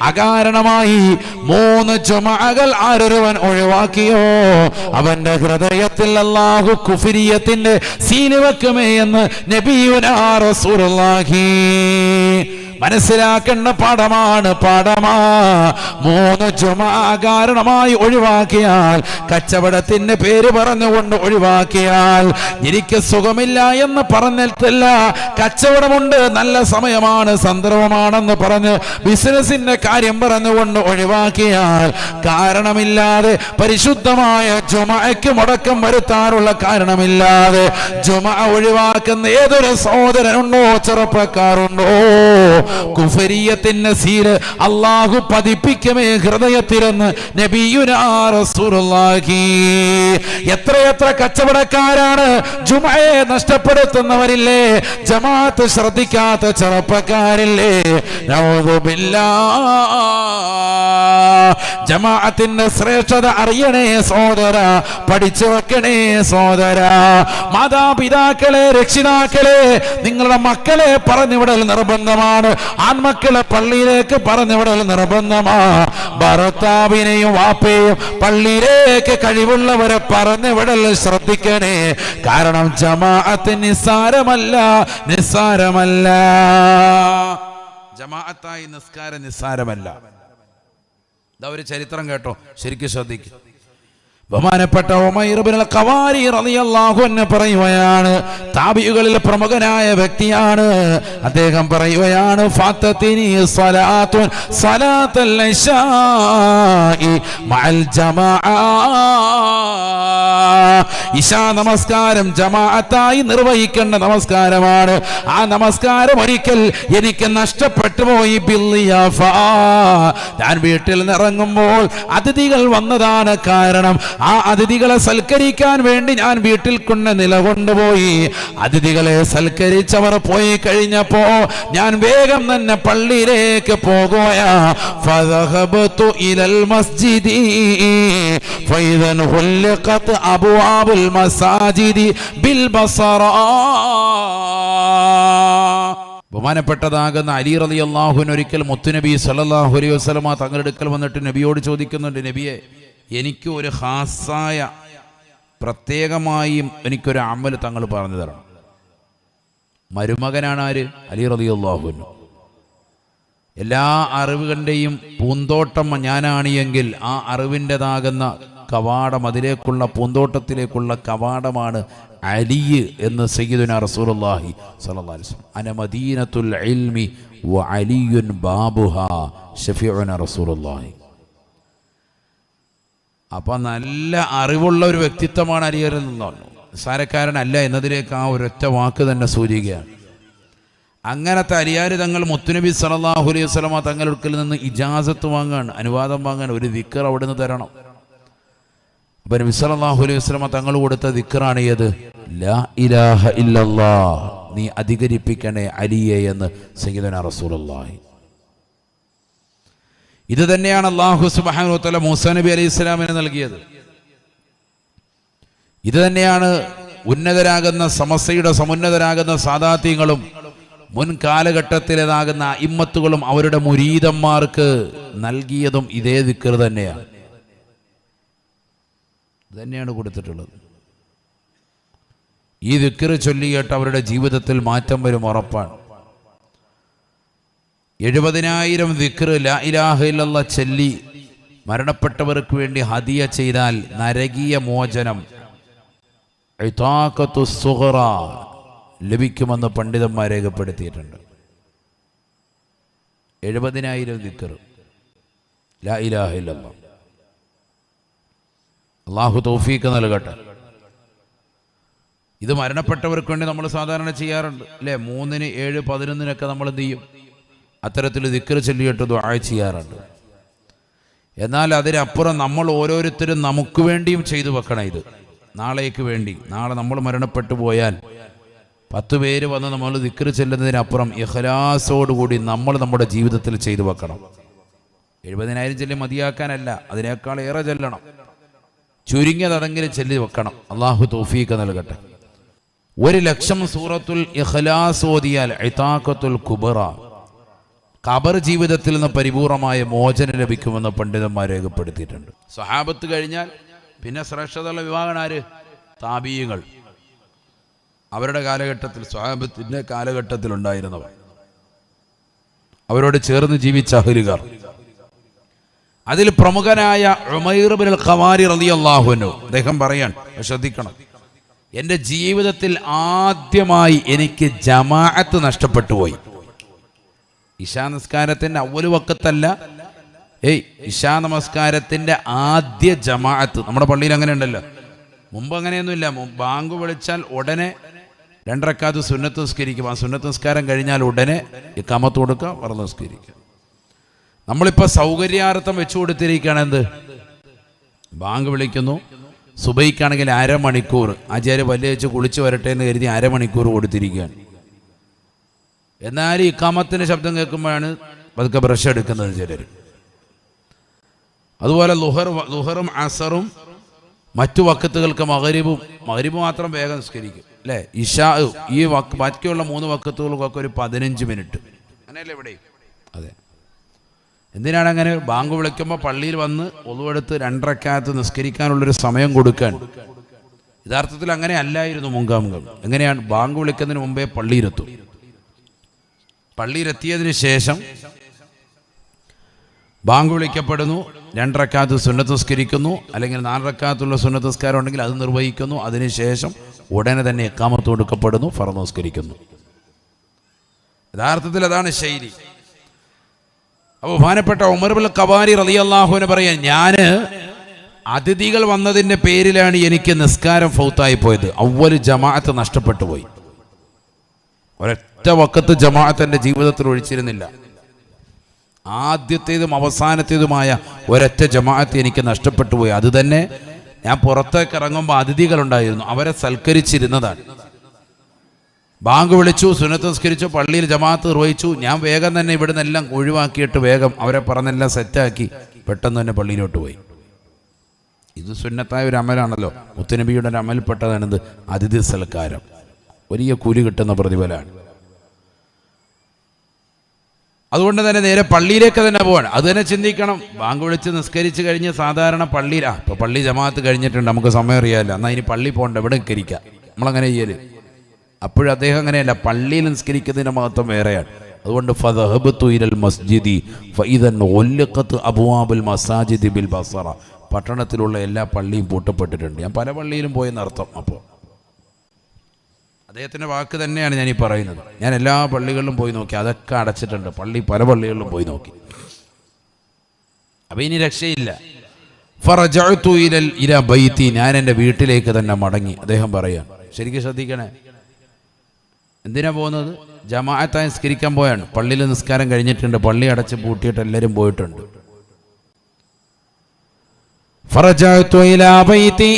അകാരണമായി മൂന്ന് ചുമകൾ ആരൊരുവൻ ഒഴിവാക്കിയോ? അവന്റെ ഹൃദയത്തിൽ അല്ലാഹു കുഫിരിയത്തിന്റെ സീന് വെക്കുമേ എന്ന് നബിയുനാ റസൂലുള്ളാഹി മനസ്സിലാക്കേണ്ട പാഠമാണ് പാഠമാ. മൂന്ന് ചുമ കാരണമായി ഒഴിവാക്കിയാൽ കച്ചവടത്തിന്റെ പേര് പറഞ്ഞുകൊണ്ട് ഒഴിവാക്കിയാൽ എനിക്ക് സുഖമില്ല എന്ന് പറഞ്ഞിട്ടില്ല. കച്ചവടമുണ്ട് നല്ല സമയമാണ് സന്ദർഭമാണെന്ന് പറഞ്ഞ് ബിസിനസിന്റെ കാര്യം പറഞ്ഞുകൊണ്ട് ഒഴിവാക്കിയാൽ കാരണമില്ലാതെ പരിശുദ്ധമായ ചുമയ്ക്ക് മുടക്കം വരുത്താനുള്ള കാരണമില്ലാതെ ചുമ ഒഴിവാക്കുന്ന ഏതൊരു സഹോദരനുണ്ടോ ചെറുപ്പക്കാരുണ്ടോ കുഫരിയത്തിന്റെ സീൽ അള്ളാഹു പതിപ്പിക്കമേ ഹൃദയത്തിലെന്ന്. റസൂലുള്ളാഹി. എത്രയെത്ര കച്ചവടക്കാരാണ് ജുമയെ നഷ്ടപ്പെടുത്തുന്നവരില്ലേ? ജമാഅത്ത് ശ്രദ്ധിക്കാത്ത ചെറുപ്പക്കാരില്ലേ? ജമാഅത്തിന്റെ ശ്രേഷ്ഠത അറിയണേ സോദര പഠിച്ചു വെക്കണേ സോദര മാതാപിതാക്കളെ രക്ഷിതാക്കളെ നിങ്ങളുടെ മക്കളെ പറഞ്ഞുവിടൽ നിർബന്ധമാണ്. ആൺമക്കളെ പള്ളിയിലേക്ക് പറഞ്ഞുവിടൽ നിർബന്ധമാ. ഭർത്താവിനെയും വാപ്പയും പള്ളിയിലേക്ക് കഴിവുള്ളവരെ പറഞ്ഞുവിടൽ ശ്രദ്ധിക്കണേ. കാരണം ജമാഅത്ത് നിസ്സാരമല്ല നിസ്സാരമല്ല. ജമാഅത്തായി നിസ്കാരം നിസ്സാരമല്ല. ഇതാ ഒരു ചരിത്രം കേട്ടോ ശരിക്കും ശ്രദ്ധിക്കും. ബഹുമാനപ്പെട്ട കവാരി റളിയല്ലാഹു പറയുകയാണ് താബിയുകളിൽ പ്രമുഖനായ വ്യക്തിയാണ്. അദ്ദേഹം പറയുകയാണ് ഇശാ നമസ്കാരം ജമാഅത്തായി നിർവഹിക്കേണ്ട നമസ്കാരമാണ്. ആ നമസ്കാരം ഒരിക്കൽ എനിക്ക് നഷ്ടപ്പെട്ടു പോയി. ഞാൻ വീട്ടിൽ നിറങ്ങുമ്പോൾ അതിഥികൾ വന്നതാണ് കാരണം. ആ അതിഥികളെ സൽക്കരിക്കാൻ വേണ്ടി ഞാൻ വീട്ടിൽ കൊണ്ട് നിലകൊണ്ടുപോയി. അതിഥികളെ സൽക്കരിച്ചവർ പോയി കഴിഞ്ഞപ്പോ ഞാൻ വേഗം തന്നെ പള്ളിയിലേക്ക് പോകുകയാസ്ജിദി മസ്ജിദി. ബഹുമാനപ്പെട്ടതാകുന്ന അലി റലി അള്ളാഹുവിന് ഒരിക്കൽ മുത്തുനബി സല്ലാഹു അലൈഹി വസല്ലമ തങ്ങളുടെ അടുക്കൽ വന്നിട്ട് നബിയോട് ചോദിക്കുന്നുണ്ട് നബിയെ എനിക്ക് ഒരു ഹാസായ പ്രത്യേകമായും എനിക്കൊരു അമൽ തങ്ങൾ പറഞ്ഞു തരണം. മരുമകനാണ് ആര്? അലി റലി എല്ലാ അറിവുകളുടെയും പൂന്തോട്ടം ഞാനാണ് എങ്കിൽ ആ അറിവിന്റെതാകുന്ന കവാടം അതിലേക്കുള്ള പൂന്തോട്ടത്തിലേക്കുള്ള കവാടമാണ് അലി എന്ന് സയ്യിദുന റസൂലുള്ളാഹി സ്വല്ലല്ലാഹി അലൈഹി വസല്ലം. അന മദീനത്തുൽ ഇൽമി വ അലിയുൻ ബാബുഹ ഷഫീഉന റസൂലുള്ളാഹി. അപ്പൊ നല്ല അറിവുള്ള ഒരു വ്യക്തിത്വമാണ് അരിയരൻ നിന്ന് പറഞ്ഞു നിസ്സാരക്കാരനല്ല എന്നതിലേക്ക് ആ ഒരൊറ്റ വാക്ക് തന്നെ സൂചിക്കുകയാണ്. അങ്ങനത്തെ അരിയാര് തങ്ങൾ മുത്തുനബി സലാഹു അലൈഹി വസല്ലമ തങ്ങളുടെ നിന്ന് ഇജാസത്ത് വാങ്ങാൻ അനുവാദം വാങ്ങാൻ ഒരു ദിക്കർ അവിടെ നിന്ന് തരണം. അപ്പൊ നബി സലാഹു അലൈഹി വസല്ലമ തങ്ങൾ കൊടുത്ത ദിക്കറാണ് ഏത്? ലാ ഇലാഹ നീ അധികരിപ്പിക്കണേ അലിയെ എന്ന് സംഗീതന റസൂലുള്ളാഹി. ഇത് തന്നെയാണ് അള്ളാഹു സുബാനുത്തല മൂസാ നബി അലൈഹി സ്വലാമിന് നൽകിയത്. ഇത് തന്നെയാണ് ഉന്നതരാകുന്ന സമസ്യയുടെ സമുന്നതരാകുന്ന സാദാത്യങ്ങളും മുൻ കാലഘട്ടത്തിലേതാകുന്ന ഇമ്മത്തുകളും അവരുടെ മുരീതന്മാർക്ക് നൽകിയതും ഇതേ ദിക്കർ തന്നെയാണ്. തന്നെയാണ് കൊടുത്തിട്ടുള്ളത്. ഈ ദിക്കർ ചൊല്ലിയിട്ട് അവരുടെ ജീവിതത്തിൽ മാറ്റം വരും ഉറപ്പാണ്. എഴുപതിനായിരം ദിക്കർ ലാ ഇലാഹ ഇല്ലല്ലാ ചൊല്ലി മരണപ്പെട്ടവർക്ക് വേണ്ടി ഹദിയ ചെയ്താൽ നരകീയ മോചനം. ലഭിക്കുമെന്ന് പണ്ഡിതന്മാർ രേഖപ്പെടുത്തിയിട്ടുണ്ട്. എഴുപതിനായിരം ദിക്കർ ലാ ഇലാഹ ഇല്ലല്ലാ. അള്ളാഹു തൗഫീക്ക് നൽകട്ടെ. ഇത് മരണപ്പെട്ടവർക്ക് വേണ്ടി നമ്മൾ സാധാരണ ചെയ്യാറുണ്ട് അല്ലേ? മൂന്നിന് ഏഴ് പതിനൊന്നിനൊക്കെ നമ്മൾ എന്ത് ചെയ്യും? അത്തരത്തിൽ ദിക്കർ ചൊല്ലിയിട്ട് ദുആ ചെയ്യാറുണ്ട്. എന്നാൽ അതിനപ്പുറം നമ്മൾ ഓരോരുത്തരും നമുക്ക് വേണ്ടിയും ചെയ്തു വെക്കണം ഇത്. നാളേക്ക് വേണ്ടി. നാളെ നമ്മൾ മരണപ്പെട്ടു പോയാൽ പത്ത് പേര് വന്ന് നമ്മൾ ദിക്കർ ചെല്ലുന്നതിനപ്പുറം ഇഹ്ലാസോടുകൂടി നമ്മൾ നമ്മുടെ ജീവിതത്തിൽ ചെയ്തു വെക്കണം. എഴുപതിനായിരം ചെല്ലി മതിയാക്കാനല്ല അതിനേക്കാൾ ഏറെ ചെല്ലണം. ചുരുങ്ങിയത് ചെല്ലി വെക്കണം. അള്ളാഹു തോഫീക്ക് നൽകട്ടെ. ഒരു ലക്ഷം സൂറത്തുൽ ഇഖ്ലാസ് ഓതിയാൽ ഇതാഖത്തുൽ കുബറ. ഖബർ ജീവിതത്തിൽ നിന്ന് പരിപൂർണമായ മോചനം ലഭിക്കുമെന്ന് പണ്ഡിതന്മാർ രേഖപ്പെടുത്തിയിട്ടുണ്ട്. സ്വഹാബത്ത് കഴിഞ്ഞാൽ പിന്നെ ശ്രേഷ്ഠതയുള്ള വിവാഹനാര് താപീയങ്ങൾ. അവരുടെ കാലഘട്ടത്തിൽ സ്വഹാബത്തിന്റെ കാലഘട്ടത്തിൽ ഉണ്ടായിരുന്നവർ. അവരോട് ചേർന്ന് ജീവിച്ച അഹലുകാർ. അതിൽ പ്രമുഖനായ ഖവാരി റളിയല്ലാഹുവിനു അദ്ദേഹം പറയാൻ ശ്രദ്ധിക്കണം. എന്റെ ജീവിതത്തിൽ ആദ്യമായി എനിക്ക് ജമാഅത്ത് നഷ്ടപ്പെട്ടു പോയി. ഇശാ നമസ്കാരത്തിന്റെ അവൽ വക്കത്തല്ല. ഏയ് ഇശാ നമസ്കാരത്തിന്റെ ആദ്യ ജമാഅത്ത്. നമ്മുടെ പള്ളിയിൽ അങ്ങനെ ഉണ്ടല്ലോ. മുമ്പ് അങ്ങനെയൊന്നുമില്ല. ബാങ്ക് വിളിച്ചാൽ ഉടനെ രണ്ടരക്കാത്ത് സുന്നത്ത് നിസ്കരിക്കും. ആ സുന്നത്ത് നിസ്കാരം കഴിഞ്ഞാൽ ഉടനെ ഈ കമത്ത് കൊടുക്കുക വറ നിസ്കരിക്കുക. നമ്മളിപ്പോൾ സൗകര്യാർത്ഥം വെച്ചു കൊടുത്തിരിക്കുകയാണ് എന്ത്? ബാങ്ക് വിളിക്കുന്നു. സുബൈക്കാണെങ്കിൽ അരമണിക്കൂർ. ആചാര്യ പല്ല് വെച്ച് കുളിച്ച് വരട്ടെ എന്ന് കരുതി അരമണിക്കൂർ കൊടുത്തിരിക്കുകയാണ്. എന്നാൽ ഈ ഇക്കാമത്തിന്റെ ശബ്ദം കേൾക്കുമ്പോഴാണ് പതുക്കെ ബ്രഷ് എടുക്കുന്നത് ചിലർ അതുപോലെ ലുഹർ ലുഹറും അസറും മറ്റു വക്കത്തുകൾക്ക് മകരിബും മകരിബ് മാത്രം വേഗം നിസ്കരിക്കും അല്ലേ? ഇഷാ ഈ വക്ക് ബാക്കിയുള്ള മൂന്ന് വക്കത്തുകൾക്കൊക്കെ ഒരു പതിനഞ്ച് മിനിറ്റ്. അങ്ങനെയല്ലേ ഇവിടെ? അതെ. എന്തിനാണ് അങ്ങനെ? ബാങ്ക് വിളിക്കുമ്പോൾ പള്ളിയിൽ വന്ന് ഒതുവെടുത്ത് രണ്ടരക്കാലത്ത് നിസ്കരിക്കാനുള്ളൊരു സമയം കൊടുക്കാൻ. യഥാർത്ഥത്തിൽ അങ്ങനെ അല്ലായിരുന്നു മുങ്കാമുഖം എങ്ങനെയാണ്? ബാങ്ക് വിളിക്കുന്നതിന് മുമ്പേ പള്ളിയിലെത്തും. പള്ളിയിലെത്തിയതിന് ശേഷം ബാങ്ക് വിളിക്കപ്പെടുന്നു. രണ്ടരക്കാത്ത് സുന്നത്ത് നിസ്കരിക്കുന്നു അല്ലെങ്കിൽ നാലരക്കാത്തുള്ള സുന്നത്ത് നിസ്കാരം ഉണ്ടെങ്കിൽ അത് നിർവഹിക്കുന്നു. അതിനുശേഷം ഉടനെ തന്നെ എക്കാമത്ത് കൊടുക്കപ്പെടുന്നു. ഫറന്നുസ്കരിക്കുന്നു യഥാർത്ഥത്തിൽ അതാണ് ശൈലി. അപ്പോൾ ബഹുമാനപ്പെട്ട ഉമർബുൽ കവാരി അള്ളാഹുവിനെ പറയാൻ ഞാൻ അതിഥികൾ വന്നതിന്റെ പേരിലാണ് എനിക്ക് നിസ്കാരം ഫൗത്തായി പോയത്. അവൽ ജമാഅത്ത് നഷ്ടപ്പെട്ടു പോയി. ഒരൊറ്റ വക്കത്ത് ജമാഅത്ത് എന്റെ ജീവിതത്തിൽ ഒഴിച്ചിരുന്നില്ല. ആദ്യത്തേതും അവസാനത്തേതുമായ ഒരൊറ്റ ജമാഅത്ത് എനിക്ക് നഷ്ടപ്പെട്ടു പോയി. അത് തന്നെ ഞാൻ പുറത്തേക്ക് ഇറങ്ങുമ്പോൾ അതിഥികളുണ്ടായിരുന്നു. അവരെ സൽക്കരിച്ചിരുന്നതാണ്. ബാങ്ക് വിളിച്ചു സുന്നത്ത് നിസ്കരിച്ചു പള്ളിയിൽ ജമാഅത്ത് നിർവഹിച്ചു. ഞാൻ വേഗം തന്നെ ഇവിടുന്ന് എല്ലാം ഒഴിവാക്കിയിട്ട് വേഗം അവരെ പറഞ്ഞെല്ലാം സെറ്റാക്കി പെട്ടെന്ന് തന്നെ പള്ളിയിലോട്ട് പോയി. ഇത് സുന്നത്തായ ഒരു അമലാണല്ലോ. മുത്തുനബിയുടെ ഒരു അമൽപ്പെട്ടതാണിത് അതിഥി സൽക്കാരം. വലിയ കൂലി കിട്ടുന്ന പ്രതിഫലമാണ് അതുകൊണ്ട് തന്നെ നേരെ പള്ളിയിലേക്ക് തന്നെ പോവാണ് അത് തന്നെ ചിന്തിക്കണം. ബാങ്ക് വിളിച്ച് നിസ്കരിച്ച് കഴിഞ്ഞ് സാധാരണ പള്ളിയിലാ. ഇപ്പൊ പള്ളി ജമാഅത്ത് കഴിഞ്ഞിട്ടുണ്ട്. നമുക്ക് സമയം അറിയാമല്ലോ എന്നാൽ ഇനി പള്ളി പോകണ്ട. എവിടെ നിസ്കരിക്കാം. നമ്മളങ്ങനെ ചെയ്യൽ. അപ്പോഴും അദ്ദേഹം അങ്ങനെയല്ല. പള്ളിയിൽ നിസ്കരിക്കുന്നതിന്റെ മഹത്വം വേറെയാണ്. അതുകൊണ്ട് മസ്ജിദി ഫൈദൻ മസാജിദി ബിൽ ബസറ. പട്ടണത്തിലുള്ള എല്ലാ പള്ളിയും പൂട്ടപ്പെട്ടിട്ടുണ്ട്. ഞാൻ പല പള്ളിയിലും പോയെന്നർത്ഥം. അപ്പോൾ അദ്ദേഹത്തിന്റെ വാക്ക് തന്നെയാണ് ഞാൻ ഈ പറയുന്നത്. ഞാൻ എല്ലാ പള്ളികളിലും പോയി നോക്കി. അതൊക്കെ അടച്ചിട്ടുണ്ട്. പള്ളി പല പള്ളികളിലും പോയി നോക്കി. അപ്പം ഇനി രക്ഷയില്ല. ഫറജുയിലൽ ഇര ബൈത്തി. ഞാൻ എന്റെ വീട്ടിലേക്ക് തന്നെ മടങ്ങി. അദ്ദേഹം പറയാൻ ശരിക്കും ശ്രദ്ധിക്കണേ. എന്തിനാ പോകുന്നത്? ജമാഅത്ത നിസ്കരിക്കാൻ പോയാണ്. പള്ളിയിൽ നിസ്കാരം കഴിഞ്ഞിട്ടുണ്ട്. പള്ളി അടച്ച് പൂട്ടിയിട്ട് എല്ലാവരും പോയിട്ടുണ്ട്. ഫറജഅത്തു ഇല ബൈത്തി.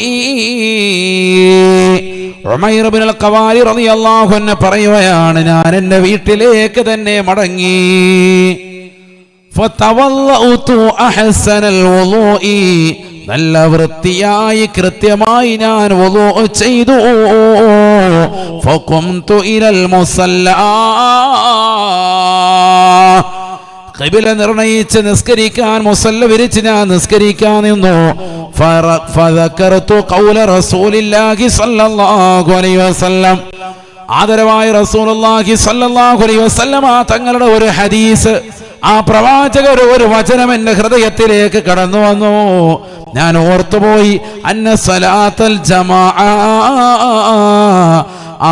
പറയുകയാണ് ഞാൻ എന്റെ വീട്ടിലേക്ക് തന്നെ മടങ്ങി. നല്ല വൃത്തിയായി കൃത്യമായി ഞാൻ വുളൂ ചെയ്തു. ഫഖുംതു ഇലൽ മുസല്ലാ. ഖിബില നിർണയിച്ച് നിസ്കരിക്കാൻ മുസല്ല വിരിച്ച് ഞാൻ നിസ്കരിക്കാൻ നിന്നു. ആദരവായ തങ്ങളുടെ ഒരു ഹദീസ് ആ പ്രവാചകർ ഒരു വചനം എന്റെ ഹൃദയത്തിലേക്ക് കടന്നു വന്നു. ഞാൻ ഓർത്തുപോയി അന്ന സലാത്തൽ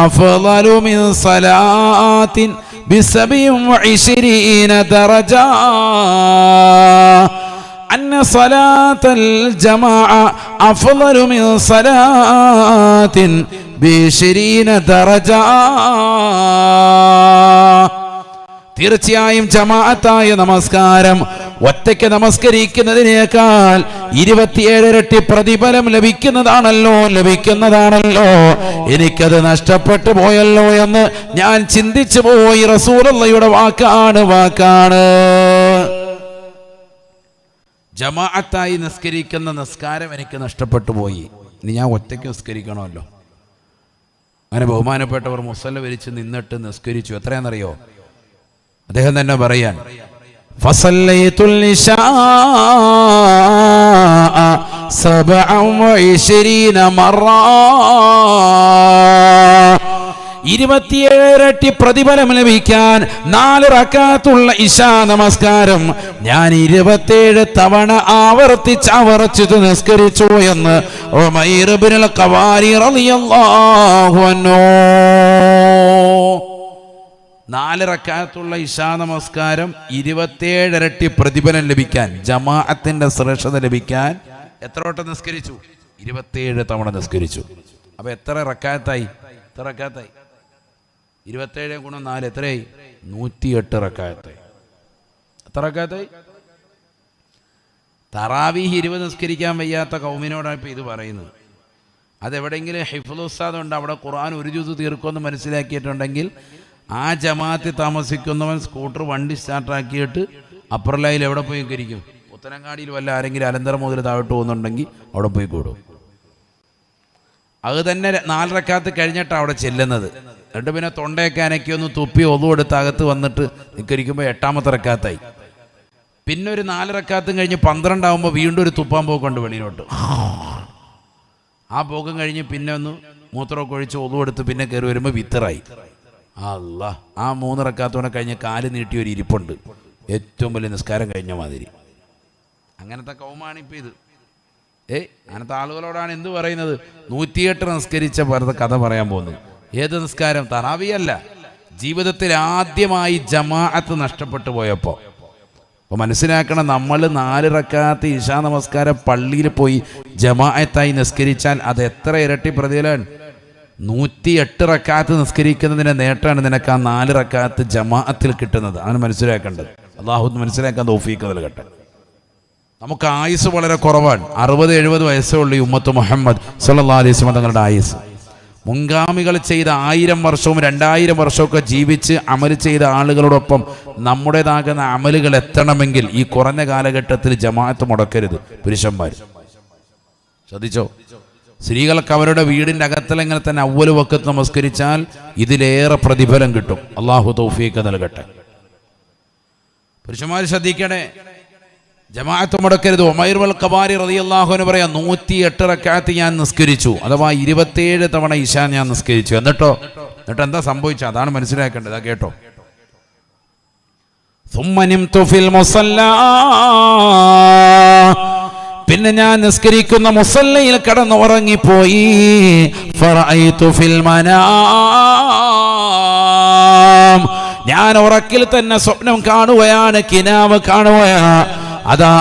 അഫ്ളലു മിൻ സലാത്തിൻ بسبع وعشرين درجة أن صلاة الجماعة أفضل من صلاة بعشرين درجة തീർച്ചയായും ജമാഅത്തായ നമസ്കാരം ഒറ്റയ്ക്ക് നമസ്കരിക്കുന്നതിനേക്കാൾ ഇരുപത്തിയേഴ് ഇരട്ടി പ്രതിഫലം ലഭിക്കുന്നതാണല്ലോ ലഭിക്കുന്നതാണല്ലോ. എനിക്കത് നഷ്ടപ്പെട്ടു പോയല്ലോ എന്ന് ഞാൻ ചിന്തിച്ചു പോയി. റസൂലയുടെ വാക്കാണ് വാക്കാണ്. ജമാഅത്തായി നിസ്കരിക്കുന്ന നിസ്കാരം എനിക്ക് നഷ്ടപ്പെട്ടു പോയി. ഇനി ഞാൻ ഒറ്റയ്ക്ക് നിസ്കരിക്കണമല്ലോ. അങ്ങനെ ബഹുമാനപ്പെട്ടവർ മുസല്ല വിരിച്ച് നിന്നിട്ട് നിസ്കരിച്ചു. എത്രയാണെന്നറിയോ? അദ്ദേഹം തന്നെ പറയാൻ فصليت العشاء سبعا وعشرين مرة ഇരുപത്തിയേഴരട്ടി പ്രതിഫലം ലഭിക്കാൻ നാല് റക്കാത്തുള്ള ഇശാ നമസ്കാരം ഞാൻ ഇരുപത്തേഴ് തവണ ആവർത്തിച്ച് ആവർത്തിച്ച് നിസ്കരിച്ചു എന്ന് ഉമൈർ ഇബ്നുൽ ഖവാരി റളിയല്ലാഹു അൻഹു നാല് റക്കാത്തുള്ള ഇശാ നമസ്കാരം ഇരുപത്തേഴരട്ടി പ്രതിഫലം ലഭിക്കാൻ ജമാഅത്തിന്റെ ശ്രേഷ്ഠത ലഭിക്കാൻ എത്ര വട്ടം നിസ്കരിച്ചു? ഇരുപത്തേഴ് തവണ നിസ്കരിച്ചു. അപ്പോൾ എത്ര റക്കാത്തായി? എത്ര റക്കാത്തായി? ഇരുപത്തേഴ് ഗുണം നാല് എത്രയായി? നൂറ്റിയെട്ട് റക്കാത്തായി. എത്ര റക്കാത്തായി? തറാവീഹ് ഇരുപത് നിസ്കരിക്കാൻ വയ്യാത്ത കൗമിനോടാണ് ഇപ്പൊ ഇത് പറയുന്നത്. അതെവിടെയെങ്കിലും ഹിഫുലുസ്താദ് ഉണ്ട് അവിടെ ഖുർആൻ ഒരു ജ്യൂസ് തീർക്കുമെന്ന് മനസ്സിലാക്കിയിട്ടുണ്ടെങ്കിൽ ആ ജമാഅത്തിൽ താമസിക്കുന്നവൻ സ്കൂട്ടർ വണ്ടി സ്റ്റാർട്ടാക്കിയിട്ട് അപ്പർ ലൈനിൽ എവിടെ പോയി കരിക്കും പുത്തനങ്ങാടിയിൽ വല്ല ആരെങ്കിലും അലന്തര മുതൽ താഴോട്ട് പോകുന്നുണ്ടെങ്കിൽ അവിടെ പോയി കൂടും. അത് തന്നെ നാലരക്കാത്ത് കഴിഞ്ഞിട്ടാണ് അവിടെ ചെല്ലുന്നത്. എന്നിട്ട് പിന്നെ തൊണ്ടയൊക്കെ അനക്കി ഒന്ന് തുപ്പി ഒതുവെടുത്ത് അകത്ത് വന്നിട്ട് നിൽക്കരിക്കുമ്പോൾ എട്ടാമത്തെ റക്കാത്തായി. പിന്നെ ഒരു നാലരക്കാത്തും കഴിഞ്ഞ് പന്ത്രണ്ടാവുമ്പോൾ വീണ്ടും ഒരു തുപ്പാൻ പോക്കുണ്ട് വെളിയിലോട്ട്. ആ പോക്കും കഴിഞ്ഞ് പിന്നെ ഒന്ന് മൂത്രമൊക്കെ ഒഴിച്ച് ഒതുവെടുത്ത് പിന്നെ കയറി വരുമ്പോൾ വിത്തറായി. അല്ല ആ മൂന്ന് റക്കാത്തോടെ കഴിഞ്ഞ് കാൽ നീട്ടിയ ഒരു ഇരിപ്പുണ്ട്. ഏറ്റവും വലിയ നിസ്കാരം കഴിഞ്ഞ മാതിരി. അങ്ങനത്തെ കൗമാണിപ്പോൾ ഇത്. ഏയ് അങ്ങനത്തെ ആളുകളോടാണ് എന്ത് പറയുന്നത്? നൂറ്റിയെട്ട് നിസ്കരിച്ച വെറുതെ കഥ പറയാൻ പോകുന്നത് ഏത് നിസ്കാരം? തറാവിയല്ല. ജീവിതത്തിൽ ആദ്യമായി ജമാഅത്ത് നഷ്ടപ്പെട്ടു പോയപ്പോൾ അപ്പോൾ മനസ്സിലാക്കണം നമ്മൾ നാല് റക്കാത്ത് ഇഷാ നമസ്കാരം പള്ളിയിൽ പോയി ജമാഅത്തായി നിസ്കരിച്ചാൽ അത് എത്ര ഇരട്ടി പ്രതിഫലമാണ്. നൂറ്റി എട്ട് റക്കാത്ത് നിസ്കരിക്കുന്നതിന്റെ നേട്ടമാണ് നിനക്ക് ആ നാല് റക്കാത്ത് ജമാഅത്തിൽ കിട്ടുന്നത്. അവന് മനസ്സിലാക്കേണ്ടത്. അള്ളാഹു മനസ്സിലാക്കാൻ തോഫീക്ക് നൽകട്ടെ. നമുക്ക് ആയുസ് വളരെ കുറവാണ്. അറുപത് എഴുപത് വയസ്സുള്ള ഈ ഉമ്മത്ത് മുഹമ്മദ് സല്ലാ അലൈഹി തങ്ങളുടെ ആയുസ്. മുൻഗാമികൾ ചെയ്ത ആയിരം വർഷവും രണ്ടായിരം വർഷമൊക്കെ ജീവിച്ച് അമൽ ചെയ്ത ആളുകളോടൊപ്പം നമ്മുടേതാകുന്ന അമലുകൾ എത്തണമെങ്കിൽ ഈ കുറഞ്ഞ കാലഘട്ടത്തിൽ ജമാഅത്ത് മുടക്കരുത്. പുരുഷന്മാർ ശ്രദ്ധിച്ചോ? സ്ത്രീകൾക്ക് അവരുടെ വീടിൻ്റെ അകത്തിലെങ്ങനെ തന്നെ അവല് വക്കത്ത് നമസ്കരിച്ചാൽ ഇതിലേറെ പ്രതിഫലം കിട്ടും അള്ളാഹു തൗഫീക്ക് നൽകട്ടെ പുരുഷന്മാർ ശ്രദ്ധിക്കണേ ജമാഅത്ത് മുടക്കരുത് ഒമൈർ വൽ കബാരി റതി അള്ളാഹുവിന് പറയാം നൂറ്റി എട്ട് റക്കാത്ത് ഞാൻ നിസ്കരിച്ചു അഥവാ ഇരുപത്തിയേഴ് തവണ ഇശാ ഞാൻ നിസ്കരിച്ചു എന്നിട്ടോ എന്നിട്ട് എന്താ സംഭവിച്ചത് അതാണ് മനസ്സിലാക്കേണ്ടത് അതാ കേട്ടോ ثم نمت في المصلى പിന്നെ ഞാൻ നിസ്കരിക്കുന്ന മുസല്ലയിൽ കടന്നു ഉറങ്ങിപ്പോയി ഫിൽ മനാം. ഞാൻ ഉറക്കിൽ തന്നെ സ്വപ്നം കാണുകയാണ് കിനാവ് കാണുകയാണ്. അതാ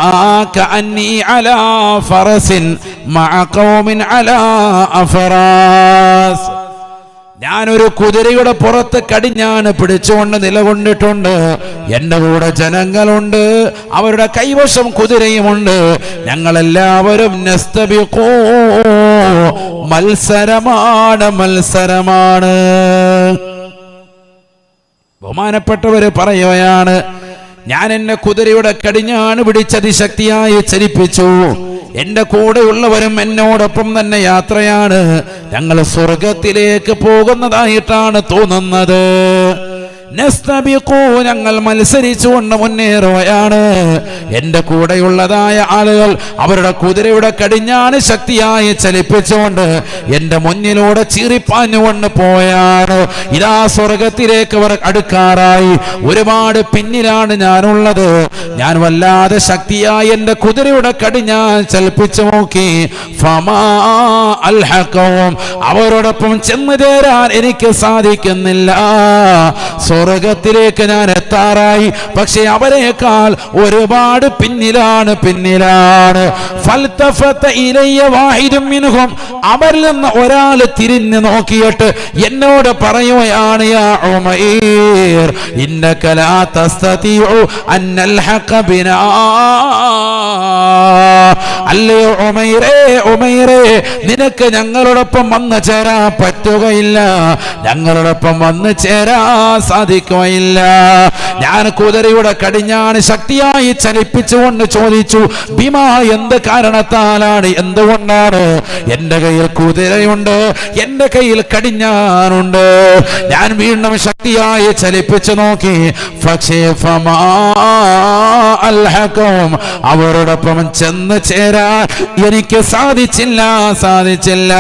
അലാ ഫറസിൻ അലാ അഫറാസ്. ഞാനൊരു കുതിരയുടെ പുറത്ത് കടിഞ്ഞാണ് പിടിച്ചുകൊണ്ട് നിലകൊണ്ടിട്ടുണ്ട്. എന്റെ കൂടെ ജനങ്ങളുണ്ട്. അവരുടെ കൈവശം കുതിരയുമുണ്ട്. ഞങ്ങളെല്ലാവരും. മത്സരമാണ് മത്സരമാണ്. ബഹുമാനപ്പെട്ടവര് പറയുകയാണ് ഞാൻ എന്നെ കുതിരയുടെ കടിഞ്ഞാണ് പിടിച്ചതിശക്തിയായി ചരിപ്പിച്ചു എന്റെ കൂടെയുള്ളവരും എന്നോടൊപ്പം തന്നെ യാത്രയാണ്. ഞങ്ങൾ സ്വർഗത്തിലേക്ക് പോകുന്നതായിട്ടാണ് തോന്നുന്നത്. ഞങ്ങൾ മത്സരിച്ചുകൊണ്ട് മുന്നേറുകയാണ്. എന്റെ കൂടെയുള്ളതായ ആളുകൾ അവരുടെ കുതിരയുടെ കടിഞ്ഞാണ് ശക്തിയായി ചലിപ്പിച്ചുകൊണ്ട് എന്റെ മുന്നിലൂടെ ചീറിപ്പാഞ്ഞുകൊണ്ട് പോയാണ്. ഇതാ സ്വർഗത്തിലേക്ക് അവർ അടുക്കാറായി. ഒരുപാട് പിന്നിലാണ് ഞാനുള്ളത്. ഞാൻ വല്ലാതെ ശക്തിയായി എന്റെ കുതിരയുടെ കടിഞ്ഞാൻ ചലിപ്പിച്ചു നോക്കി. അവരോടൊപ്പം ചെന്ന് ചേരാൻ എനിക്ക് സാധിക്കുന്നില്ല. സ്വർഗത്തിലേക്ക് ഞാൻ എത്താറായി. പക്ഷെ അവരെക്കാൾ ഒരുപാട് പിന്നിലാണ് പിന്നിലാണ്. അവരിൽ നിന്ന് ഒരാൾ തിരിഞ്ഞു നോക്കിയിട്ട് എന്നോട് പറയുകയാണ് ഇന്നക്കലാ ഉമൈർ ഇന്നക ലാ അല്ലയോ ഉമൈറേ ഉമൈറേ നിനക്ക് ഞങ്ങളോടൊപ്പം വന്നു ചേരാൻ പറ്റുകയില്ല. ഞങ്ങളോടൊപ്പം വന്നു ചേരാൻ സാധിക്കുകയില്ല. ഞാൻ കുതിരയുടെ കടിഞ്ഞാണ് ശക്തിയായി ചലിപ്പിച്ചുകൊണ്ട് ചോദിച്ചു ഭീമ എന്ത് കാരണത്താലാണ്? എന്തുകൊണ്ടാണ്? എന്റെ കയ്യിൽ കുതിരയുണ്ട് എന്റെ കയ്യിൽ കടിഞ്ഞാനുണ്ട് ഞാൻ വീണ്ടും ശക്തിയായി ചലിപ്പിച്ചു നോക്കി പക്ഷേ അവരോടൊപ്പം ചെന്ന് ചേരാൻ എനിക്ക് സാധിച്ചില്ല സാധിച്ചില്ല.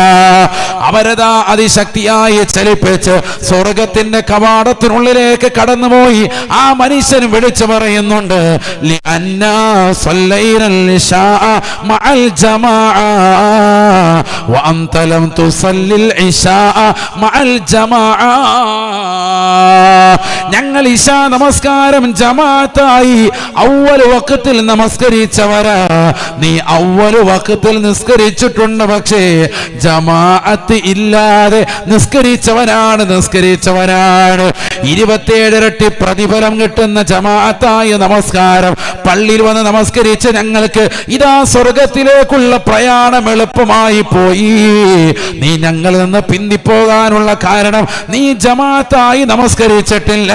അവരതാ അതിശക്തിയായി ചലിപ്പിച്ച് സ്വർഗത്തിന്റെ കവാടത്തിനുള്ളിലേക്ക് കടന്നുപോയി. ആ മനുഷ്യൻ വിളിച്ചു പറയുന്നുണ്ട് "ലിഅന്നാ സ്വല്ലൈനൽ ഇശാഅ മഅൽ ജമാഅ വഅൻത ലം തുസല്ലിൽ ഇശാഅ മഅൽ ജമാഅ. ഞങ്ങൾ ഇശാ നമസ്കാരം ജമാഅത്തായി ഔവൽ വക്കത്തിൽ നമസ്കരിച്ചവരാ. നീ അവൽ വക്കത്തിൽ നിസ്കരിച്ചിട്ടുണ്ട് പക്ഷേ ജമാഅത്ത് ഇല്ലാതെ നിസ്കരിച്ചവനാണ് നിസ്കരിച്ചവനാണ്. ഇരട്ടി പ്രതിഫലം കിട്ടുന്ന ജമാഅത്തായ നമസ്കാരം. പള്ളിയിൽ വന്ന് നമസ്കരിച്ച് ഞങ്ങൾക്ക് ഇതാ സ്വർഗത്തിലേക്കുള്ള പ്രയാണം എളുപ്പമായി പോയി. നീ ഞങ്ങളിൽ നിന്ന് പിന്തിപ്പോകാനുള്ള കാരണം നീ ജമാഅത്തായി നമസ്കരിച്ചിട്ടില്ല.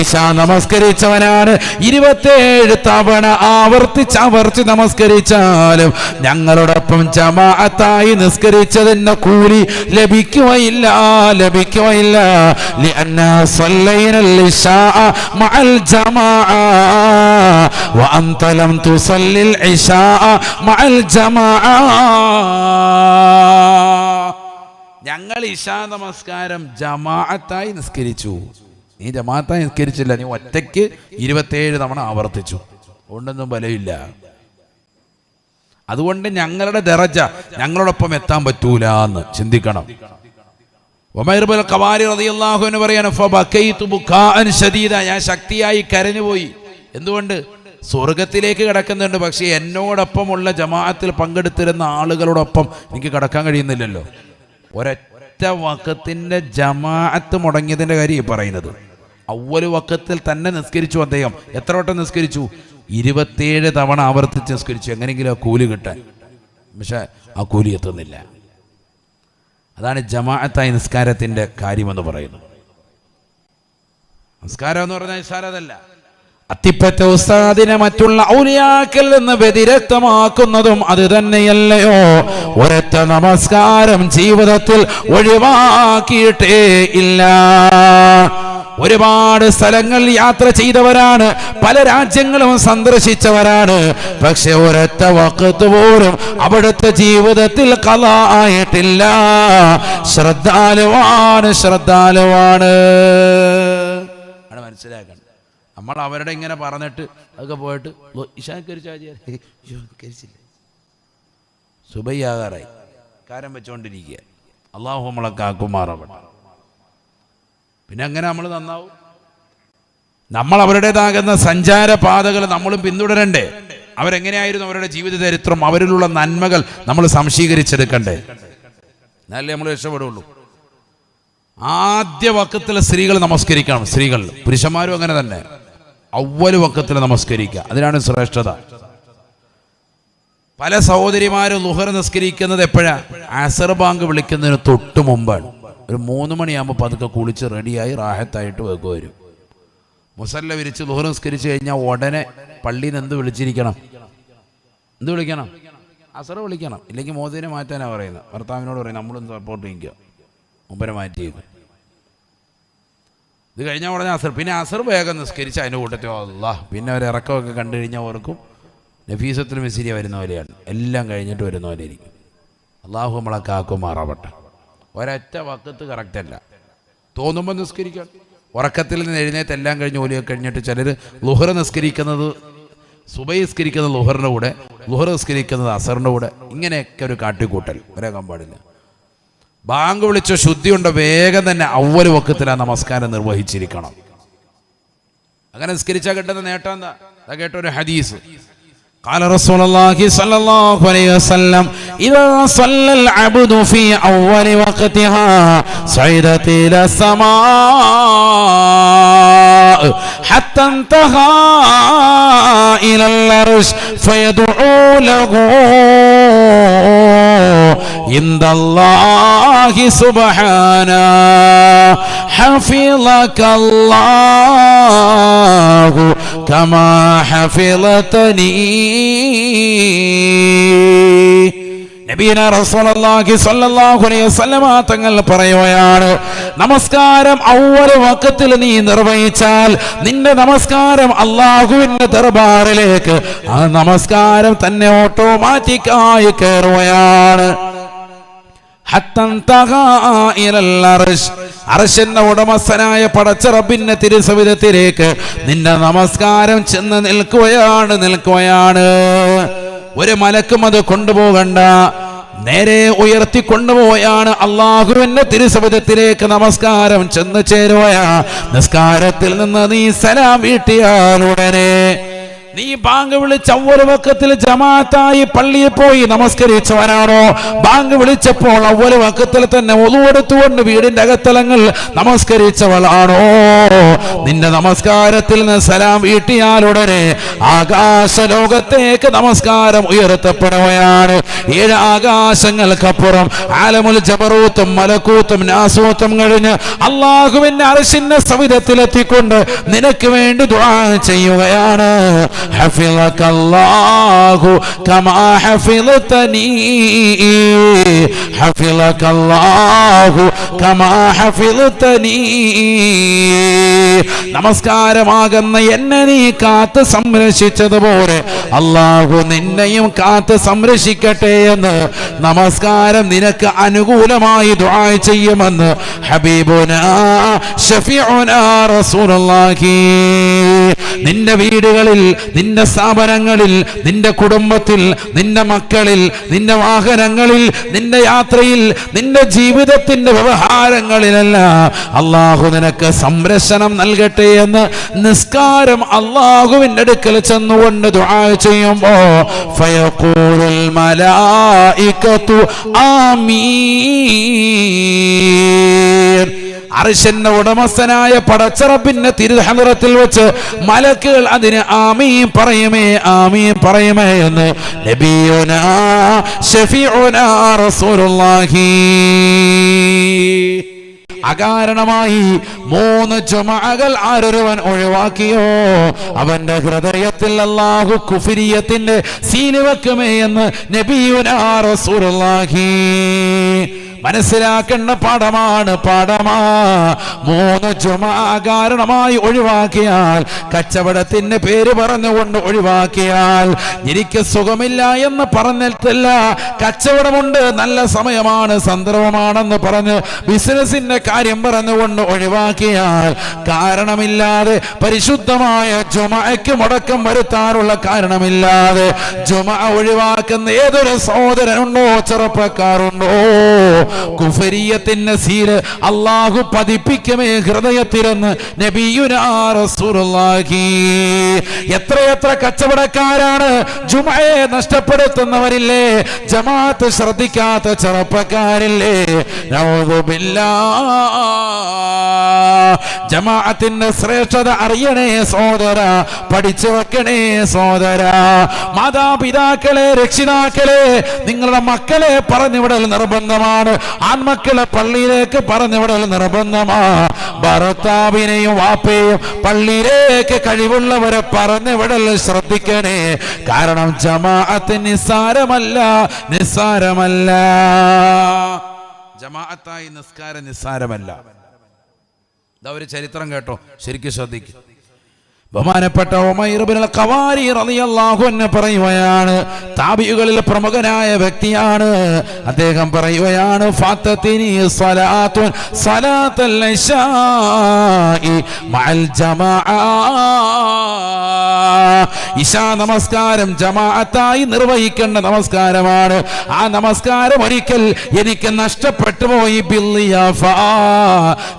ഈശ നമസ്കരിച്ചവനാണ് ഇരുപത്തേഴ് തവണ ആവർത്തിച്ച് ആവർത്തി നമസ്കരിച്ചാലും ഞങ്ങളോടൊപ്പം ജമാഅത്തായി നിസ്കരിച്ചതിന്റെ കൂലി ലഭിക്കുകയില്ല ലഭിക്കുകയില്ല لأننا صلينا العشاء مع الجماعة وأنت لم تصلي العشاء مع الجماعة ഞങ്ങൾ ഇശാ നമസ്കാരം ജമാഅത്തായി നിസ്കരിച്ചു നീ ജമാഅത്തായി നിസ്കരിച്ചില്ല നീ ഒറ്റയ്ക്ക് ഇരുപത്തേഴ് തവണ ആവർത്തിച്ചു അതുകൊണ്ടൊന്നും ബലമില്ല അതുകൊണ്ട് ഞങ്ങളുടെ ദറജ ഞങ്ങളോടൊപ്പം എത്താൻ പറ്റൂല എന്ന് ചിന്തിക്കണം ഞാൻ ശക്തിയായി കരഞ്ഞുപോയി. എന്തുകൊണ്ട്? സ്വർഗത്തിലേക്ക് കിടക്കുന്നുണ്ട്. പക്ഷേ എന്നോടൊപ്പമുള്ള ജമാഅത്തിൽ പങ്കെടുത്തിരുന്ന ആളുകളോടൊപ്പം എനിക്ക് കിടക്കാൻ കഴിയുന്നില്ലല്ലോ. ഒരൊറ്റ വക്കത്തിന്റെ ജമാഅത്ത് മുടങ്ങിയതിന്റെ കാര്യം പറയുന്നത്. അവൽ വക്കത്തിൽ തന്നെ നിസ്കരിച്ചു അദ്ദേഹം. എത്ര വട്ടം നിസ്കരിച്ചു? ഇരുപത്തിയേഴ് തവണ ആവർത്തിച്ച് നിസ്കരിച്ചു. എങ്ങനെയെങ്കിലും ആ കൂലി കിട്ടാൻ. പക്ഷെ ആ കൂലി എത്തുന്നില്ല. അതാണ് ജമാഅത്തായി നിസ്കാരത്തിന്റെ കാര്യമെന്ന് പറയുന്നത്. നിസ്കാരം എന്ന് പറഞ്ഞാൽ നിസ്സാരതല്ല അത്തിപ്പറ്റ ഉസ്താദിനെ മറ്റുള്ള ഔലിയാക്കൽ നിന്ന് വ്യതിരക്തമാക്കുന്നതും അത് തന്നെയല്ലയോ? ഒരൊറ്റ നമസ്കാരം ജീവിതത്തിൽ ഒഴിവാക്കിയിട്ടേ ഇല്ല. ഒരുപാട് സ്ഥലങ്ങൾ യാത്ര ചെയ്തവരാണ്. പല രാജ്യങ്ങളും സന്ദർശിച്ചവരാണ്. പക്ഷെ ഒരൊറ്റ വക്കത്ത് പോലും അവിടുത്തെ ജീവിതത്തിൽ കഥ ആയിട്ടില്ല. ശ്രദ്ധാലുവാണ് ശ്രദ്ധാലുവാണ്. മനസ്സിലാക്കണം നമ്മൾ അവരുടെ ഇങ്ങനെ പറഞ്ഞിട്ട് അതൊക്കെ പോയിട്ട് സുബയ്യാകാറായി കാരം വെച്ചുകൊണ്ടിരിക്കുക അള്ളാഹു നമ്മളെ കാക്കുമാറാവട്ടെ. പിന്നെ അങ്ങനെ നമ്മൾ നന്നാവും? നമ്മൾ അവരുടേതാകുന്ന സഞ്ചാരപാതകൾ നമ്മളും പിന്തുടരണ്ടേ? അവരെങ്ങനെയായിരുന്നു അവരുടെ ജീവിത ചരിത്രം അവരിലുള്ള നന്മകൾ നമ്മൾ സംശീകരിച്ചെടുക്കണ്ടേ? എന്നാലേ നമ്മൾ രക്ഷപ്പെടുള്ളൂ. ആദ്യ വക്കത്തിൽ സ്ത്രീകൾ നമസ്കരിക്കണം സ്ത്രീകൾ. പുരുഷന്മാരും അങ്ങനെ തന്നെ. അവൽ വക്കത്തിൽ നമസ്കരിക്കുക. അതിനാണ് ശ്രേഷ്ഠത. പല സഹോദരിമാരും ലുഹർ നിസ്കരിക്കുന്നത് എപ്പോഴാ? അസർ ബാങ്ക് വിളിക്കുന്നതിന് തൊട്ട് മുമ്പാണ് ഒരു മൂന്ന് മണിയാകുമ്പോൾ പതുക്കെ കുളിച്ച് റെഡിയായി റാഹത്തായിട്ട് വെക്കുക വരും. മുസല്ല വിരിച്ച് ലുഹർ നിസ്കരിച്ച് കഴിഞ്ഞാൽ ഉടനെ പള്ളിയിൽ എന്ത് വിളിച്ചിരിക്കണം? എന്ത് വിളിക്കണം? അസർ വിളിക്കണം. ഇല്ലെങ്കിൽ മോദിനെ മാറ്റാനാണ് പറയുന്നത്. ഭർത്താവിനോട് പറയും നമ്മളും സപ്പോർട്ട് ചെയ്യിക്കുക. മുമ്പരെ മാറ്റിയേക്കും ഇത്. കഴിഞ്ഞാൽ ഉടനെ അസർ. പിന്നെ അസർ വേഗം നിസ്കരിച്ച് അതിന്റെ കൂട്ടത്തിൽ അല്ല പിന്നെ ഒരു ഇറക്കമൊക്കെ കണ്ടു കഴിഞ്ഞാൽ ഓർക്കും നഫീസത്തിൽ മിസിരിയ വരുന്ന പോലെയാണ്. എല്ലാം കഴിഞ്ഞിട്ട് വരുന്ന പോലെ ഇരിക്കും. അള്ളാഹു നമ്മളെ കാക്കുമാറാവട്ടെ. ഒരൊറ്റ വക്കത്ത് കറക്റ്റല്ല തോന്നുമ്പോൾ നിസ്കരിക്കാൻ ഉറക്കത്തിൽ നിന്ന് എഴുന്നേറ്റ് എല്ലാം കഴിഞ്ഞ് ഓലിയൊക്കെ കഴിഞ്ഞിട്ട് ചിലർ ലുഹർ നിസ്കരിക്കുന്നത് സുബൈ നിസ്കരിക്കുന്നത് ലുഹറിന്റെ കൂടെ ലുഹർ നിസ്കരിക്കുന്നത് അസറിന്റെ കൂടെ. ഇങ്ങനെയൊക്കെ ഒരു കാട്ടിക്കൂട്ടൽ. വരാൻ പാടില്ല ബാങ്ക് വിളിച്ച ശുദ്ധിയുണ്ട് വേഗം തന്നെ അവരു വക്കത്തിൽ ആ നമസ്കാരം നിർവഹിച്ചിരിക്കണം. അങ്ങനെ നിസ്കരിച്ചാൽ കിട്ടുന്ന നേട്ടം എന്താ? കേട്ട ഒരു ഹദീസ്. قال رسول الله صلى الله عليه وسلم إذا صلى العبد في أول وقتها صعدت إلى السماء حتى انتهى إلى العرش فيدعو له عند الله سبحانه حفظك الله كما حفظتني നബീന റസൂലുള്ളാഹി സ്വല്ലല്ലാഹു അലൈഹി വസല്ലമ തങ്ങൾ പറയുകയാണ് നമസ്കാരം ഔവൽ വക്കത്തിൽ നീ നിർവഹിച്ചാൽ നിന്റെ നമസ്കാരം അള്ളാഹുവിന്റെ ദർബാറിലേക്ക് ആ നമസ്കാരം തന്നെ ഓട്ടോമാറ്റിക്കായി കയറുകയാണ് ഹത്തന്തഹാ ഇലൽ അർശ്. അർശിന്റെ ഉടമസ്ഥനായ പടച്ച റബിന്റെ തിരുസവിധത്തിലേക്ക് നിന്റെ നമസ്കാരം ചെന്ന് നിൽക്കുകയാണ് നിൽക്കുകയാണ്. ഒരു മലക്കും അത് കൊണ്ടുപോകണ്ട. നേരെ ഉയർത്തി കൊണ്ടുപോയാണ് അള്ളാഹുവിന്റെ തിരുസവിധത്തിലേക്ക് നമസ്കാരം ചെന്ന് ചേരുവയാ നിസ്കാരത്തിൽ നിന്ന് നീ സലാം വീട്ടിയാൽ ഉടനെ നീ ബാങ്ക് വിളിച്ച വക്കത്തിൽ ജമാഅത്തായി പള്ളിയിൽ പോയി നമസ്കരിച്ചവനാണോ ബാങ്ക് വിളിച്ചപ്പോൾ ഒരു വക്കത്തിൽ തന്നെ ഒതുവെടുത്തുകൊണ്ട് വീടിന്റെ അകത്തലങ്ങൾ നമസ്കരിച്ചവളാണോ. നിന്റെ നമസ്കാരത്തിൽ നിന്ന് സലാം വീട്ടിയാലുടനെ ആകാശ ലോകത്തേക്ക് നമസ്കാരം ഉയർത്തപ്പെടുകയാണ്. ഏഴ് ആകാശങ്ങൾക്കപ്പുറം ആലമുൽ ജബറൂത്തും മലക്കൂത്തും നാസൂത്തും കഴിഞ്ഞ് അള്ളാഹുവിന്റെ അർശിന്റെ സവിധത്തിലെത്തിക്കൊണ്ട് നിനക്ക് വേണ്ടി ദുആ ചെയ്യുകയാണ്. حفظك الله كما حفظتني حفظك الله كما حفظتني നമസ്കാരമാകുന്ന എന്നെ നീ കാത്ത് സംരക്ഷിച്ചതുപോലെ അള്ളാഹു നിന്നെയും കാത്ത് സംരക്ഷിക്കട്ടെ എന്ന് നമസ്കാരം നിനക്ക് അനുകൂലമായി ദുആ ചെയ്യുമെന്ന് ഹബീബുന ഷഫീഉന റസൂലുള്ളാഹി നിന്റെ വീടുകളിൽ നിന്റെ സ്ഥാപനങ്ങളിൽ നിന്റെ കുടുംബത്തിൽ നിന്റെ മക്കളിൽ നിന്റെ വാഹനങ്ങളിൽ നിന്റെ യാത്രയിൽ നിന്റെ ജീവിതത്തിന്റെ വ്യവഹാരങ്ങളിലെല്ലാം അള്ളാഹു നിനക്ക് സംരക്ഷണം നൽകട്ടെ എന്ന് നിസ്കാരം അള്ളാഹുവിന്റെ അടുക്കൽ ചെന്നുകൊണ്ട് ദുആ ചെയ്യുമ്പോ ഫയഖൂലുൽ മലായികത്തു ആമീൻ. അർശന്റെ ഉടമസ്ഥനായ പടച്ചറപ്പിന്റെ തിരുഹലറത്തിൽ വെച്ച് മലക്കുകൾ അതിന് ആമീൻ പറയുമേ ആമീൻ പറയുമേ എന്ന് നബിയുനാ ഷഫീഉനാ റസൂലുള്ളാഹി. അകാരണമായി മൂന്ന് ചുമകൾ ആരൊരുവൻ ഒഴിവാക്കിയോ? അവന്റെ ഹൃദയത്തിൽ അല്ലാഹു കുഫിരിയത്തിന്റെ സീൽ വെക്കുമേ എന്ന് നബിയുനാ റസൂലുള്ളാഹി. മനസ്സിലാക്കേണ്ട പാഠമാണ് പാഠമാ. മൂന്ന് ചുമ കാരണമായി ഒഴിവാക്കിയാൽ കച്ചവടത്തിന്റെ പേര് പറഞ്ഞുകൊണ്ട് ഒഴിവാക്കിയാൽ എനിക്ക് സുഖമില്ല എന്ന് പറഞ്ഞിട്ടില്ല കച്ചവടമുണ്ട് നല്ല സമയമാണ് സന്ദർഭമാണെന്ന് പറഞ്ഞ് ബിസിനസിന്റെ കാര്യം പറഞ്ഞുകൊണ്ട് ഒഴിവാക്കിയാൽ കാരണമില്ലാതെ പരിശുദ്ധമായ ജുമയ്ക്ക് മുടക്കം വരുത്താനുള്ള കാരണമില്ലാതെ ജുമ ഒഴിവാക്കുന്ന ഏതൊരു സഹോദരനുണ്ടോ ചെറുപ്പക്കാരുണ്ടോ കുഫരിയത്തിന്റെ സീൽ അള്ളാഹു പതിപ്പിക്കുമേ ഹൃദയത്തിലെന്ന്. നബിയുനാ റസൂലുള്ളാഹി. എത്രയെത്ര കച്ചവടക്കാരാണ് ജുമയെ നഷ്ടപ്പെടുത്തുന്നവരില്ലേ? ജമാഅത്ത് ശ്രദ്ധിക്കാത്ത ചെറുപ്പക്കാരില്ലേ? ജമാഅത്തിന്റെ ശ്രേഷ്ഠത അറിയണേ സോദര പഠിച്ചു വെക്കണേ സോദര മാതാപിതാക്കളെ രക്ഷിതാക്കളെ നിങ്ങളുടെ മക്കളെ പറഞ്ഞുവിടൽ നിർബന്ധമാണ്. ആൺമക്കളെ പള്ളിയിലേക്ക് പറഞ്ഞുവിടൽ നിർബന്ധമാ. ഭർത്താവിനെയും വാപ്പയും പള്ളിയിലേക്ക് കഴിവുള്ളവരെ പറഞ്ഞുവിടൽ ശ്രദ്ധിക്കണേ. കാരണം ജമാഅത്ത് നിസ്സാരമല്ല നിസ്സാരമല്ല. ജമാഅത്തായി നിസ്കാരം നിസ്സാരമല്ല. ഇതാ ഒരു ചരിത്രം കേട്ടോ ശരിക്കും ശ്രദ്ധിക്കും. ബഹുമാനപ്പെട്ട പറയുകയാണ് താബികളിൽ പ്രമുഖനായ വ്യക്തിയാണ്. അദ്ദേഹം പറയുകയാണ് ഫാത്തത്തിനി ഇശാ നമസ്കാരം ജമാഅത്തായി നിർവഹിക്കേണ്ട നമസ്കാരമാണ്. ആ നമസ്കാരം ഒരിക്കൽ എനിക്ക് നഷ്ടപ്പെട്ടു പോയി.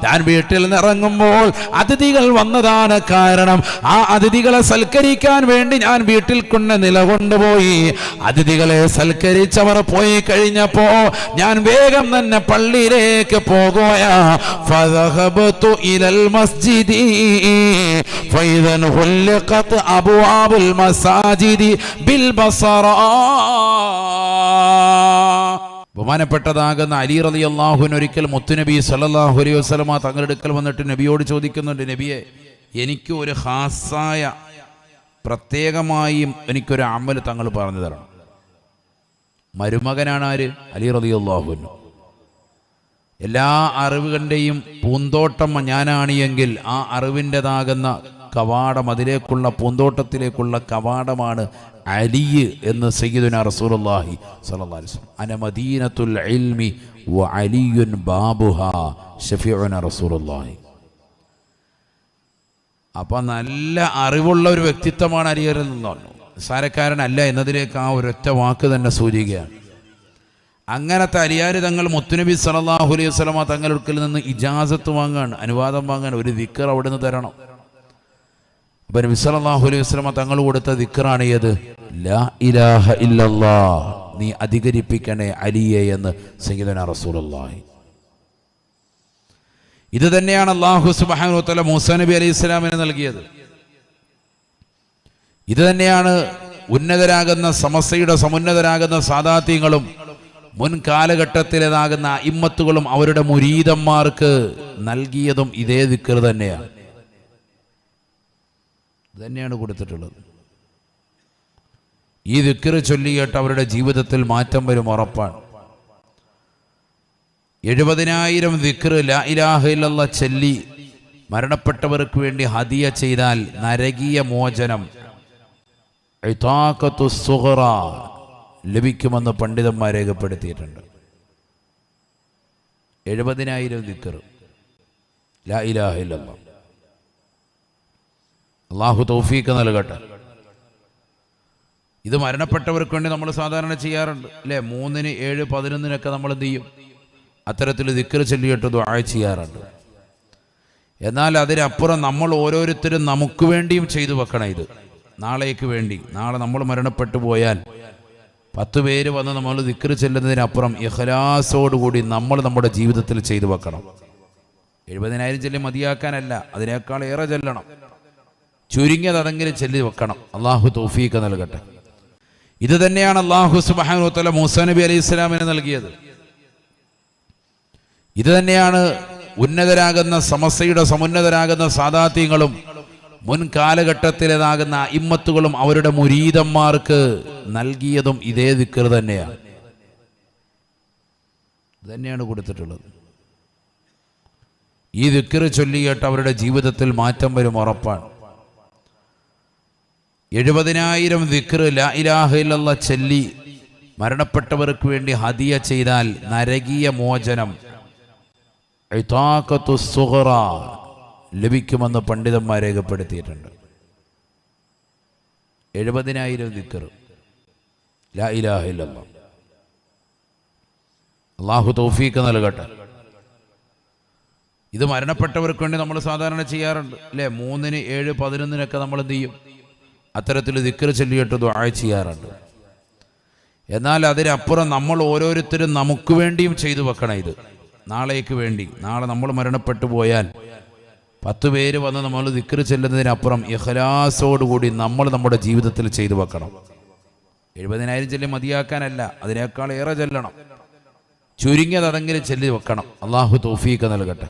ഞാൻ വീട്ടിൽ നിറങ്ങുമ്പോൾ അതിഥികൾ വന്നതാണ് കാരണം. ആ അതിഥികളെ സൽക്കരിക്കാൻ വേണ്ടി ഞാൻ വീട്ടിൽ കൊണ്ട് നിലകൊണ്ടുപോയി. അതിഥികളെ സൽക്കരിച്ചവർ പോയി കഴിഞ്ഞപ്പോ ഞാൻ വേഗം തന്നെ പള്ളിയിലേക്ക് പോകുകയാ. ഫദഹബതു ഇലൽ മസ്ജിദി. ഫൈദൻ ഹുല്ലഖത്ത് അബ്വാബുൽ മസാജിദി ബിൽ ബഹുമാനപ്പെട്ടതാകുന്ന അലി റലി അള്ളാഹുവിന് ഒരിക്കൽ മുത്തുനബി സല്ലല്ലാഹു അലൈഹി വസല്ലമ തങ്ങളുടെ അടുക്കൽ വന്നിട്ട് നബിയോട് ചോദിക്കുന്നുണ്ട് നബിയെ എനിക്ക് ഒരു ഹാസായ പ്രത്യേകമായും എനിക്കൊരു അമൽ തങ്ങൾ പറഞ്ഞു തരണം. മരുമകനാണ് ആര്? അലി റലി അള്ളാഹുവിന് എല്ലാ അറിവുകളുടെയും പൂന്തോട്ടം ഞാനാണ് എങ്കിൽ ആ അറിവിന്റെതാകുന്ന കവാടം അതിലേക്കുള്ള പൂന്തോട്ടത്തിലേക്കുള്ള കവാടമാണ് അലി എന്ന് സയ്യിദുന റസൂലുള്ളാഹി സ്വല്ലല്ലാഹി അലൈഹി വസല്ലം. അന മദീനത്തുൽ ഇൽമി റസൂലുള്ളാഹി. അപ്പൊ നല്ല അറിവുള്ള ഒരു വ്യക്തിത്വമാണ് അലിയറിൽ നിന്നു നിസ്സാരക്കാരനല്ല എന്നതിലേക്ക് ആ ഒരൊറ്റ വാക്ക് തന്നെ സൂചിക്കുകയാണ്. അങ്ങനത്തെ അരിയാര് തങ്ങൾ മുത്തുനബി സല്ലല്ലാഹു അലൈഹി വസല്ലമ തങ്ങളുടെ നിന്ന് ഇജാസത്ത് വാങ്ങാൻ അനുവാദം വാങ്ങാൻ ഒരു ദിക്കർ അവിടുന്ന് തരണം. അപ്പൊ നബി സല്ലല്ലാഹു അലൈഹി വസല്ലമ തങ്ങൾ കൊടുത്ത ദിക്കറാണ് ഏത് ലാ ഇലാഹ ഇല്ലല്ലാ നീ അധികരിപ്പിക്കണേ അലിയെ എന്ന് സംഗീതന റസൂലുള്ളാഹി. ഇത് തന്നെയാണ് അള്ളാഹു സുബ്ഹാനഹു വതആല മൂസാ നബി അലൈഹി ഇസ്ലാമിന് നൽകിയത്. ഇത് തന്നെയാണ് ഉന്നതരാകുന്ന സമസ്തയുടെ സമുന്നതരാകുന്ന സാദാത്യങ്ങളും മുൻ കാലഘട്ടത്തിലേതാകുന്ന ഇമ്മത്തുകളും അവരുടെ മുരീതന്മാർക്ക് നൽകിയതും ഇതേ ദിക്കർ തന്നെയാണ്. തന്നെയാണ് കൊടുത്തിട്ടുള്ളത്. ഈ ദിക്കർ ചൊല്ലിയിട്ട് അവരുടെ ജീവിതത്തിൽ മാറ്റം വരും ഉറപ്പാണ്. എഴുപതിനായിരം ദിക്കർ ലാ ചൊല്ലി മരണപ്പെട്ടവർക്ക് വേണ്ടി ഹതിയ ചെയ്താൽ നരകീയ മോചനം ലഭിക്കുമെന്ന് പണ്ഡിതന്മാർ രേഖപ്പെടുത്തിയിട്ടുണ്ട്. എഴുപതിനായിരം ദിക്കർ ലാ ഇലാഹ ഇല്ലല്ലാ. അള്ളാഹു തൗഫീക്ക് നൽകട്ടെ. ഇത് മരണപ്പെട്ടവർക്ക് വേണ്ടി നമ്മൾ സാധാരണ ചെയ്യാറുണ്ട്. അല്ലേ? മൂന്നിന് ഏഴ് പതിനൊന്നിനൊക്കെ നമ്മൾ എന്ത് ചെയ്യും? അത്തരത്തിൽ ദിക്കർ ചൊല്ലിയിട്ട് ദുആ ചെയ്യാറുണ്ട്. എന്നാൽ അതിനപ്പുറം നമ്മൾ ഓരോരുത്തരും നമുക്ക് വേണ്ടിയും ചെയ്തു വെക്കണം ഇത്. നാളേക്ക് വേണ്ടി. നാളെ നമ്മൾ മരണപ്പെട്ടു പോയാൽ പത്ത് പേര് വന്ന് നമ്മൾ ദിക്കർ ചെല്ലുന്നതിനപ്പുറം ഇഖലാസോടുകൂടി നമ്മൾ നമ്മുടെ ജീവിതത്തിൽ ചെയ്തു വെക്കണം. എഴുപതിനായിരം ചെല്ലി മതിയാക്കാനല്ല. അതിനേക്കാൾ ഏറെ ചെല്ലണം. ചുരുങ്ങിയത് അതെങ്കിലും ചെല്ലി വെക്കണം. അള്ളാഹു തോഫീക്ക് നൽകട്ടെ. ഇത് തന്നെയാണ് അള്ളാഹു സുബാനുത്തല മൂസ നബി അലൈഹി ഇസ്ലാമിന് നൽകിയത്. ഇത് തന്നെയാണ് ഉന്നതരാകുന്ന സമസ്തയുടെ സമുന്നതരാകുന്ന സാദാത്യങ്ങളും മുൻ കാലഘട്ടത്തിലേതാകുന്ന ഇമ്മത്തുകളും അവരുടെ മുരീതന്മാർക്ക് നൽകിയതും ഇതേ ദിക്കർ തന്നെയാണ്. തന്നെയാണ് കൊടുത്തിട്ടുള്ളത്. ഈ ദിക്കർ ചൊല്ലിയിട്ട് അവരുടെ ജീവിതത്തിൽ മാറ്റം വരും ഉറപ്പാണ്. എഴുപതിനായിരം ദിക്കർ ലാ ഇലാഹ ചൊല്ലി മരണപ്പെട്ടവർക്ക് വേണ്ടി ഹദിയ ചെയ്താൽ നരകീയ മോചനം. ലഭിക്കുമെന്ന് പണ്ഡിതന്മാർ രേഖപ്പെടുത്തിയിട്ടുണ്ട്. എഴുപതിനായിരം ദിക്കർ ലാ ഇലാഹ അള്ളാഹു തൗഫീക്ക് നൽകട്ടെ. ഇത് മരണപ്പെട്ടവർക്ക് വേണ്ടി നമ്മൾ സാധാരണ ചെയ്യാറുണ്ട് അല്ലേ? മൂന്നിന് ഏഴ് പതിനൊന്നിനൊക്കെ നമ്മൾ എന്ത് ചെയ്യും? അത്തരത്തിൽ ദിക്കർ ചൊല്ലിയിട്ട് ദുആ ചെയ്യാറുണ്ട്. എന്നാൽ അതിനപ്പുറം നമ്മൾ ഓരോരുത്തരും നമുക്ക് വേണ്ടിയും ചെയ്തു വെക്കണം ഇത്. നാളേക്ക് വേണ്ടി. നാളെ നമ്മൾ മരണപ്പെട്ടു പോയാൽ പത്ത് പേര് വന്ന് നമ്മൾ ദിക്കർ ചെല്ലുന്നതിനപ്പുറം ഇഖലാസോടുകൂടി നമ്മൾ നമ്മുടെ ജീവിതത്തിൽ ചെയ്തു വെക്കണം. എഴുപതിനായിരം ചെല്ലി മതിയാക്കാനല്ല അതിനേക്കാൾ ഏറെ ചെല്ലണം. ചുരുങ്ങിയത് അതെങ്കിലും ചെല്ലി വെക്കണം. അള്ളാഹു തോഫീക്ക് നൽകട്ടെ.